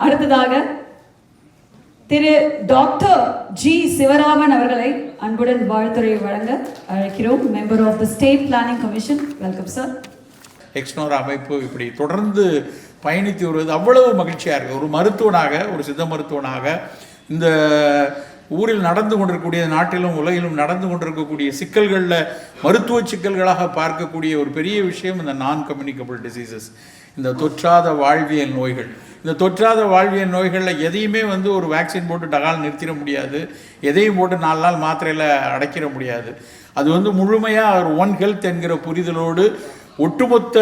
அடுத்ததாக திரு doctor G Sivaraman அவர்களை அன்புடன் வாழ்த்துறையை வழங்க அழைக்கிறோம். Member of the state planning commission welcome sir Exnora அமைப்பு இப்படி தொடர்ந்து பயணித்து வருவது அவ்வளவு மகிழ்ச்சியாக இருக்குது ஒரு மருத்துவனாக ஒரு சித்த மருத்துவனாக இந்த ஊரில் நடந்து கொண்டிருக்கக்கூடிய நாட்டிலும் உலகிலும் நடந்து கொண்டிருக்கக்கூடிய சிக்கல்களில் மருத்துவ சிக்கல்களாக பார்க்கக்கூடிய ஒரு பெரிய விஷயம் இந்த நான் கம்யூனிகபிள் டிசீசஸ் இந்த தொற்றாத வாழ்வியல் நோய்கள். இந்த தொற்றாத வாழ்வியல் நோய்களில் எதையுமே வந்து ஒரு வேக்சின் போட்டு டகால் நிறுத்திட முடியாது. எதையும் போட்டு நாலு நாள் மாத்திரையில் அடைக்கிற முடியாது. அது வந்து முழுமையாக ஒரு ஒன் ஹெல்த் என்கிற புரிதலோடு ஒட்டுமொத்த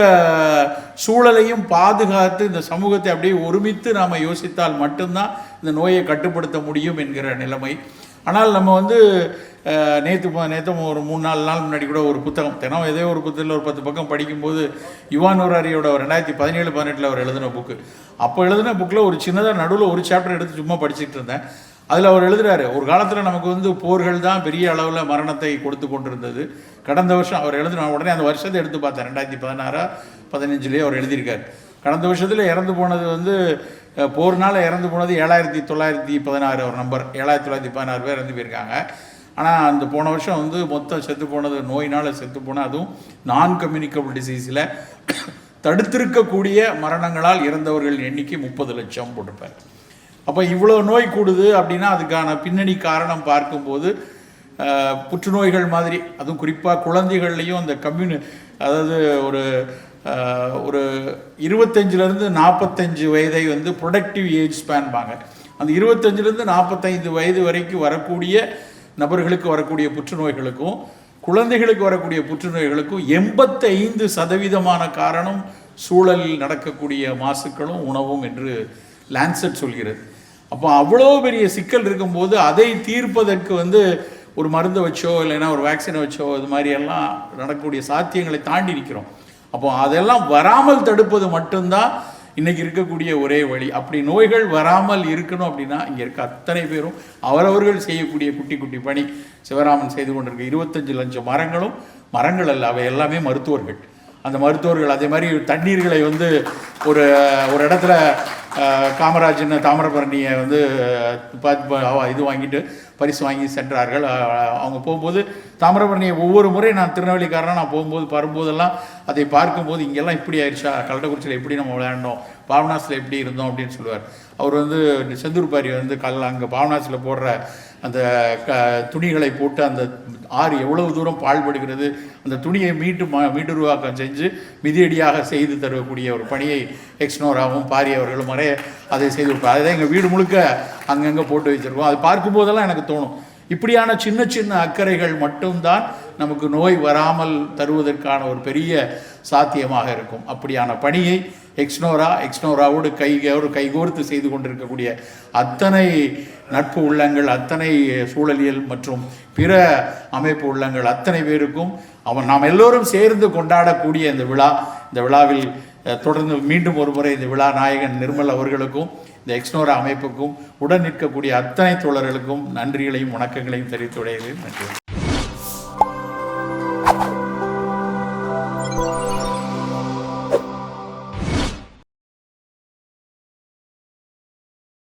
சூழலையும் பாதுகாத்து இந்த சமூகத்தை அப்படியே ஒருமித்து நாம் யோசித்தால் மட்டும்தான் இந்த நோயை கட்டுப்படுத்த முடியும் என்கிற நிலைமை. ஆனால் நம்ம வந்து நேற்று நேற்று ஒரு மூணு நாலு நாள் முன்னாடி கூட ஒரு புத்தகம் தினம் ஏதோ ஒரு புத்தகத்தில் ஒரு பத்து பக்கம் படிக்கும்போது யுவான் நூராரியோட ரெண்டாயிரத்தி பதினேழு பதினெட்டில் அவர் எழுதின புக்கு அப்போ எழுதின புக்கில் ஒரு சின்னதாக நடுவில் ஒரு சாப்டர் எடுத்து சும்மா படிச்சுட்டு இருந்தேன். அதில் அவர் எழுதுறாரு ஒரு காலத்தில் நமக்கு வந்து போர்கள் தான் பெரிய அளவில் மரணத்தை கொடுத்து கொண்டிருந்தது. கடந்த வருஷம் அவர் எழுதின உடனே அந்த வருஷத்தை எடுத்து பார்த்தேன் ரெண்டாயிரத்தி பதினாறா பதினஞ்சுலேயே அவர் எழுதியிருக்கார். கடந்த வருஷத்தில் இறந்து போனது வந்து போர்னால் இறந்து போனது ஏழாயிரத்தி தொள்ளாயிரத்தி பதினாறு ஒரு நம்பர் ஏழாயிரத்தி தொள்ளாயிரத்தி பதினாறு பேர் இறந்து போயிருக்காங்க. ஆனால் அந்த போன வருஷம் வந்து மொத்தம் செத்து போனது நோயினால் செத்து போனால் அதுவும் நான் கம்யூனிகபிள் டிசீஸில் தடுத்திருக்கக்கூடிய மரணங்களால் இறந்தவர்கள் எண்ணிக்கை முப்பது லட்சம் போட்டிருப்பார். அப்போ இவ்வளோ நோய் கூடுது அப்படின்னா அதுக்கான பின்னணி காரணம் பார்க்கும்போது புற்றுநோய்கள் மாதிரி அதுவும் குறிப்பாக குழந்தைகள்லையும் அந்த கம்யூனி அதாவது ஒரு ஒரு இருபத்தஞ்சிலேருந்து நாற்பத்தஞ்சு வயதை வந்து ப்ரொடக்டிவ் ஏஜ் ஸ்பேன்பாங்க அந்த இருபத்தஞ்சிலேருந்து நாற்பத்தைந்து வயது வரைக்கும் வரக்கூடிய நபர்களுக்கு வரக்கூடிய புற்றுநோய்களுக்கும் குழந்தைகளுக்கு வரக்கூடிய புற்றுநோய்களுக்கும் எண்பத்தைந்து சதவீதமான காரணம் சூழலில் நடக்கக்கூடிய மாசுக்களும் உணவும் என்று லான்செட் சொல்கிறது. அப்போ அவ்வளோ பெரிய சிக்கல் இருக்கும்போது அதை தீர்ப்பதற்கு வந்து ஒரு மருந்தை வச்சோ இல்லைன்னா ஒரு வேக்சினை வச்சோ இது மாதிரி எல்லாம் நடக்கக்கூடிய சாத்தியங்களை தாண்டி நிற்கிறோம் அப்போ அதெல்லாம் வராமல் தடுப்பது மட்டும்தான் இன்றைக்கி இருக்கக்கூடிய ஒரே வழி. அப்படி நோய்கள் வராமல் இருக்கணும் அப்படின்னா இங்கே இருக்க அத்தனை பேரும் அவரவர்கள் செய்யக்கூடிய குட்டி குட்டி பணி சிவராமன் செய்து கொண்டிருக்க இருபத்தஞ்சு லட்சம் மரங்களும் மரங்கள் அல்ல அவை எல்லாமே மருத்துவர்கள். அந்த மருத்துவர்கள் அதே மாதிரி தண்ணீர்களை வந்து ஒரு ஒரு இடத்துல காமராஜன் தாமிரபரணியை வந்து இது வாங்கிட்டு பரிசு வாங்கி சென்றார்கள். அவங்க போகும்போது தாமிரபரணியை ஒவ்வொரு முறை நான் திருநெல்வேலிக்காரனாக நான் போகும்போது வரும்போதெல்லாம் அதை பார்க்கும்போது இங்கெல்லாம் இப்படி ஆயிடுச்சா? கள்ளக்குறிச்சியில் எப்படி நம்ம விளையாண்டோம்? பாவனாசில் எப்படி இருந்தோம்? அப்படின்னு சொல்லுவார். அவர் வந்து செந்தூர் பாரி வந்து கல் அங்கே பாவனாசில் போடுற அந்த க துணிகளை போட்டு அந்த ஆறு எவ்வளவு தூரம் பாழ்படுகிறது அந்த துணியை மீட்டு ம- மீட்டுருவாக்கம் செஞ்சு மிதியடியாக செய்து தரக்கூடிய ஒரு பணியை எக்ஸ்னோராவும் பாரி அவர்களும் வரைய அதை செய்து கொடுப்பார் அதை எங்கள் வீடு முழுக்க அங்கங்கே போட்டு வச்சுருக்கோம். அது பார்க்கும்போதெல்லாம் எனக்கு தோணும். இப்படியான சின்ன சின்ன அக்கறைகள் மட்டும்தான் நமக்கு நோய் வராமல் தருவதற்கான ஒரு பெரிய சாத்தியமாக இருக்கும். அப்படியான பணியை எக்ஸ்னோரா எக்ஸ்னோராவோடு கையோடு கைகோர்த்து செய்து கொண்டிருக்கக்கூடிய அத்தனை நட்பு உள்ளங்கள் அத்தனை சூழலியல் மற்றும் பிற அமைப்பு உள்ளங்கள் அத்தனை பேருக்கும் அவன் நாம் எல்லோரும் சேர்ந்து கொண்டாடக்கூடிய இந்த விழா இந்த விழாவில் தொடர்ந்து மீண்டும் ஒரு முறை இந்த விழா நாயகன் நிர்மல் அவர்களுக்கும் இந்த எக்ஸ்னோரா அமைப்புக்கும் உடன் நிற்கக்கூடிய அத்தனை தோழர்களுக்கும் நன்றிகளையும் வணக்கங்களையும் தெரிவித்துடையது நன்றி.